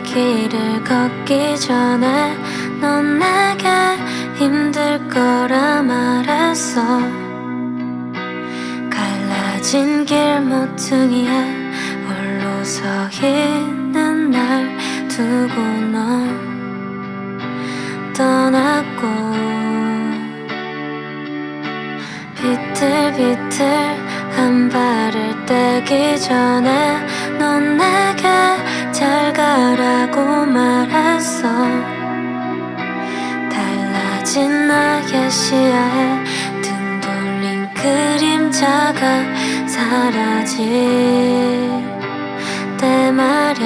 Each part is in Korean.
이 길을 걷기 전에 넌 내게 힘들 거라 말했어. 갈라진 길 모퉁이에 홀로 서 있는 날 두고 넌 떠났고. 비틀비틀 한 발을 떼기 전에 넌 내게 잘 가라고 말했어. 달라진 나의 시야에 등 돌린 그림자가 사라질 때 말야.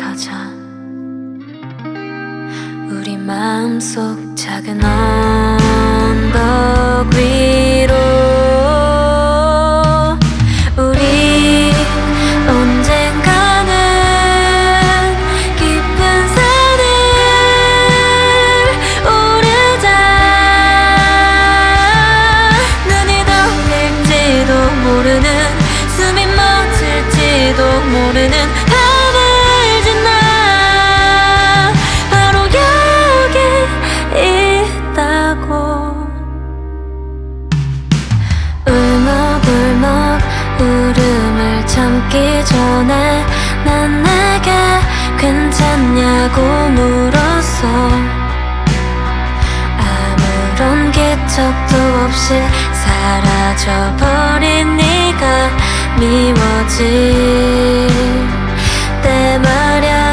올라가자. 우리 마음속 작은 언 기척도 없이 사라져버린 네가 미워질 때 말야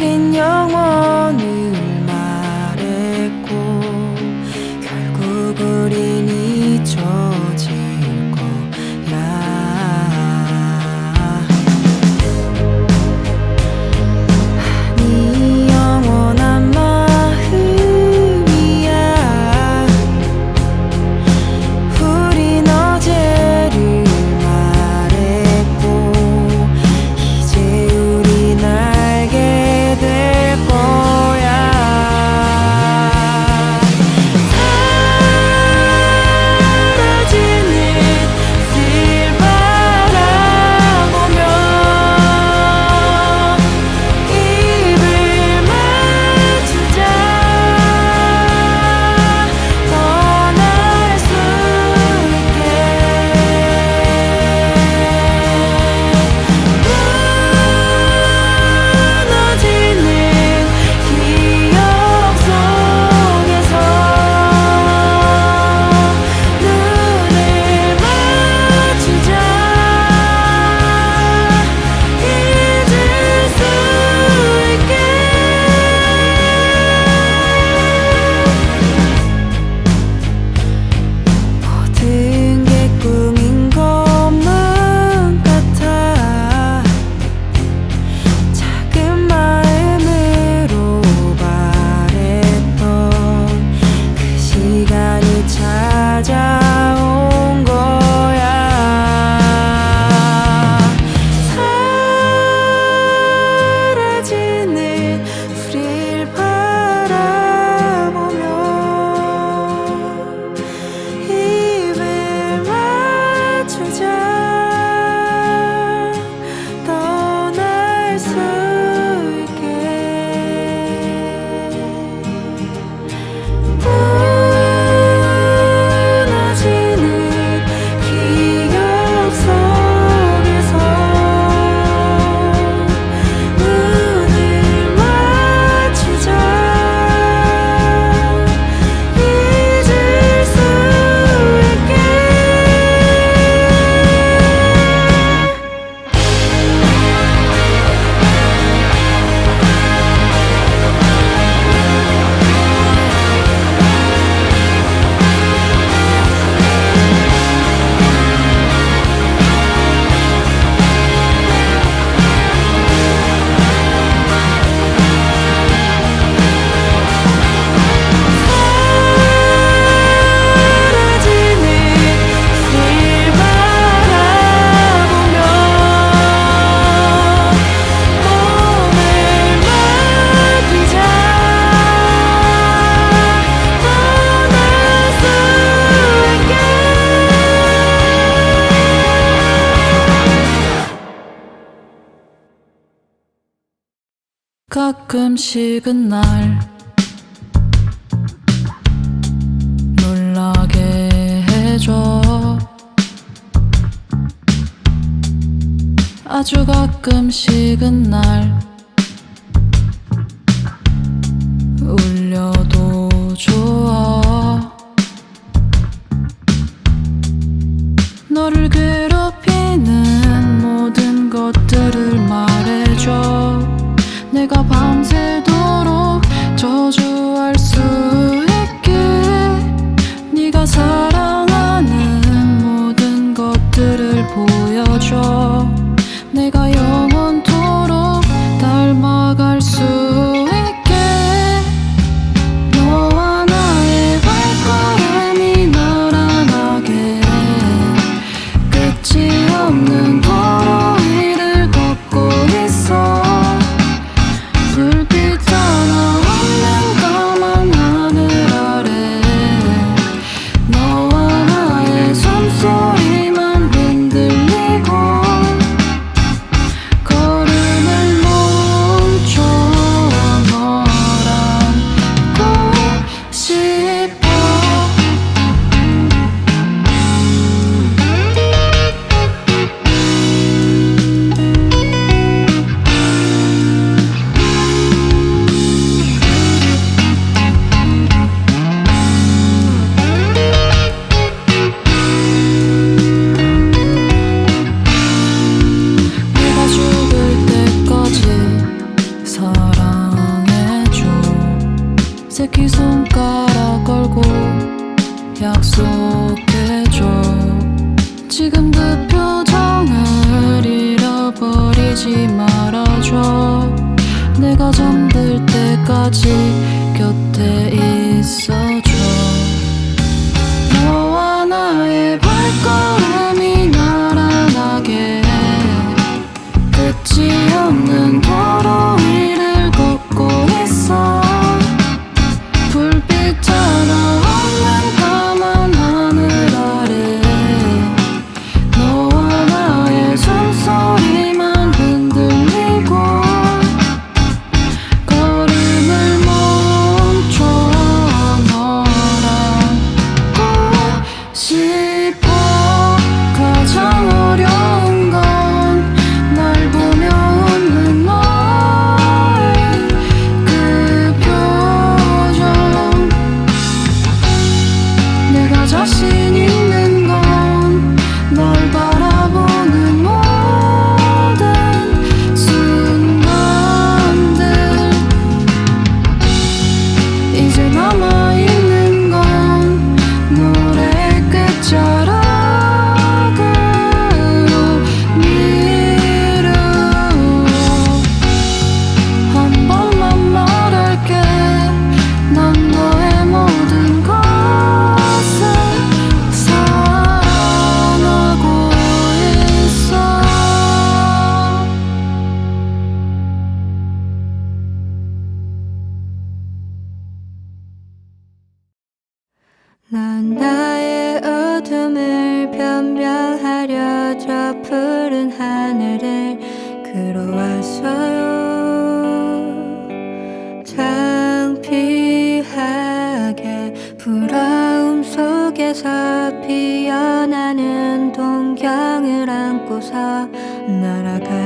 우린 영원 가끔씩은 날 놀라게 해줘. 아주 가끔씩은 날 그 표정을 잃어버리지 말아줘. 내가 잠들 때까지 곁에 있어줘. 변별하려 저 푸른 하늘을 그려왔어요. 창피하게 부러움 속에서 피어나는 동경을 안고서 날아가